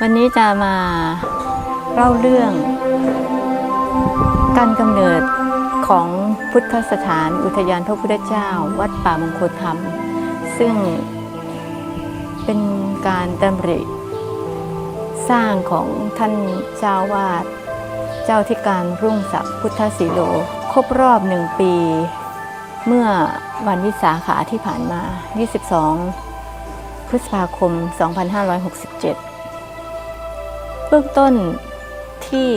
วันนี้จะมาเล่าเรื่อง การกำเนิดของพุทธสถานอุทยานพระพุทธเจ้า วัดป่ามงคลธรรม ซึ่งเป็นการดำริสร้างของท่านเจ้าวาด เจ้าที่การรุ่งศักดิ์พุทธศิโล ครบรอบหนึ่งปี เมื่อวันวิสาขาที่ผ่านมา 22 พฤษภาคม 2567เบื้องต้นที่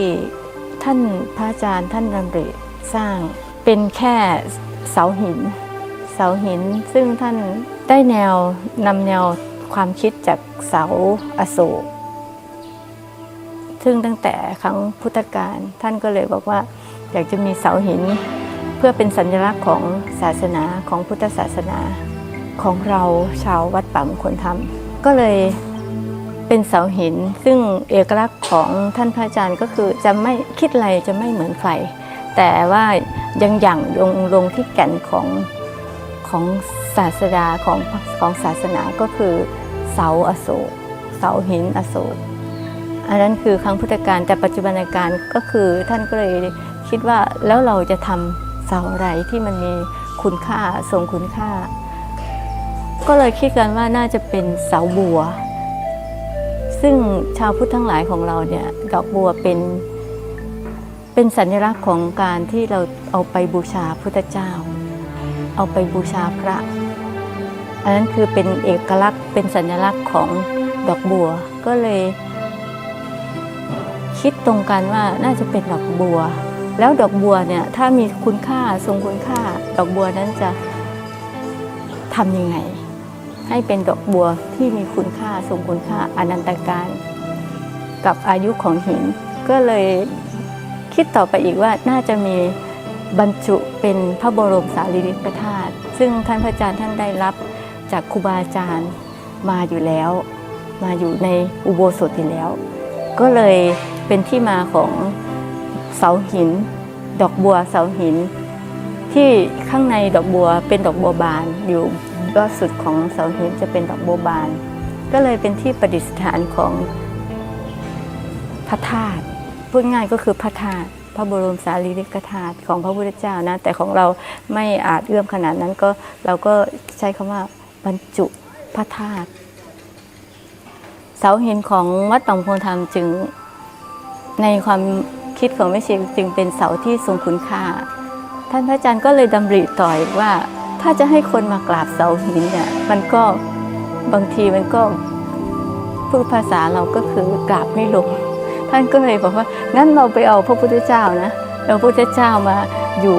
ท่านพระอาจารย์ท่านดำริสร้างเป็นแค่เสาหิน เสาหินซึ่งท่านได้แนวนำแนวความคิดจากเสาอโศกซึ่งตั้งแต่ครั้งพุทธกาลท่านก็เลยบอกว่าอยากจะมีเสาหิน เพื่อเป็นสัญลักษณ์ของศาสนาของพุทธศาสนาของเราชาววัดป่ามงคลธรรม ก็เลย เป็นเสาหิน ซึ่งเอกลักษณ์ของท่านพระอาจารย์ก็คือจะไม่คิดอะไรจะไม่เหมือนใครแต่ว่ายังหยั่งลงลงที่แก่นของของศาสดาของของศาสนาก็คือเสาอโศกเสาหินอโศกอันนั้นคือครั้งพุทธกาลแต่ปัจจุบันการก็คือท่านก็เลยคิดว่าแล้วเราจะทำเสาอะไรที่มันมีคุณค่าทรงคุณค่า ก็เลยคิดกันว่าน่าจะเป็นเสาบัว ซึ่งชาวพุทธทั้งหลายของเราเนี่ยดอกบัวเป็นเป็นสัญลักษณ์ของการที่เราเอาไปบูชาพุทธเจ้า เอาไปบูชาพระ อันนั้นคือเป็นเอกลักษณ์เป็นสัญลักษณ์ของดอกบัวก็เลย คิดตรงกันว่าน่าจะเป็นดอกบัว แล้วดอกบัวเนี่ยถ้ามีคุณค่าทรงคุณค่า ดอกบัวนั้นจะทำยังไง ให้เป็นดอกบัวที่มีคุณค่าทรงคุณค่าอนันตการ กับอายุของหิน ก็เลยคิดต่อไปอีกว่าน่าจะมีบรรจุเป็นพระบรมสารีริกธาตุซึ่งท่านพระอาจารย์ท่านได้รับจากครูบาอาจารย์มาอยู่แล้ว มาอยู่ในอุโบสถอยู่แล้ว ก็เลยเป็นที่มาของเสาหิน ดอกบัวเสาหิน ที่ข้างในดอกบัวเป็นดอกบัวบานอยู่ยอดสุดของเสาหินจะเป็นดอกบัวบาน ก็เลยเป็นที่ประดิษฐานของพระธาตุพูดง่ายก็คือพระธาตุพระบรมสารีริกธาตุของพระพุทธเจ้านะ แต่ของเราไม่อาจเอื้อมขนาดนั้นก็เราก็ใช้คำว่าบรรจุพระธาตุเสาหินของวัดป่าพงธรรมจึงในความคิดของแม่ชีจึงเป็นเสาที่ทรงคุณค่า ท่านพระอาจารย์ก็เลยดำริต่อยว่า ถ้าจะให้คนมากราบเสาหินเนี่ยมันก็บางทีมันก็พูดภาษาเราก็คือกราบไม่ลง ท่านก็เลยบอกว่างั้นเราไปเอาพระพุทธเจ้านะเอาพระพุทธเจ้ามาอยู่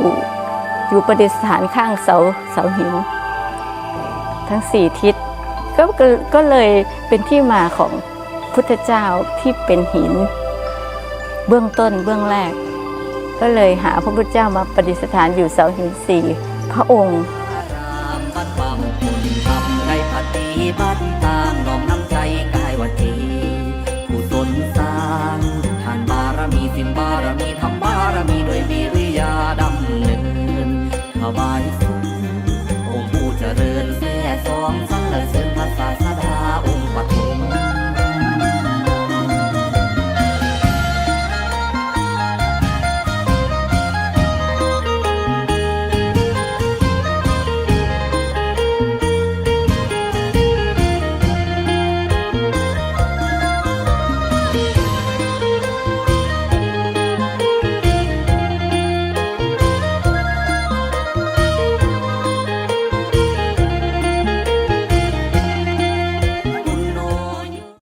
อยู่ประดิษฐานข้างเสาเสาหิน ทั้งสี่ทิศก็ก็ก็เลยเป็นที่มาของพุทธเจ้าที่เป็นหิน เบื้องต้นเบื้องแรก ก็เลยหาพระพุทธเจ้ามาปฏิสถานอยู่เสาหินสี่พระองค์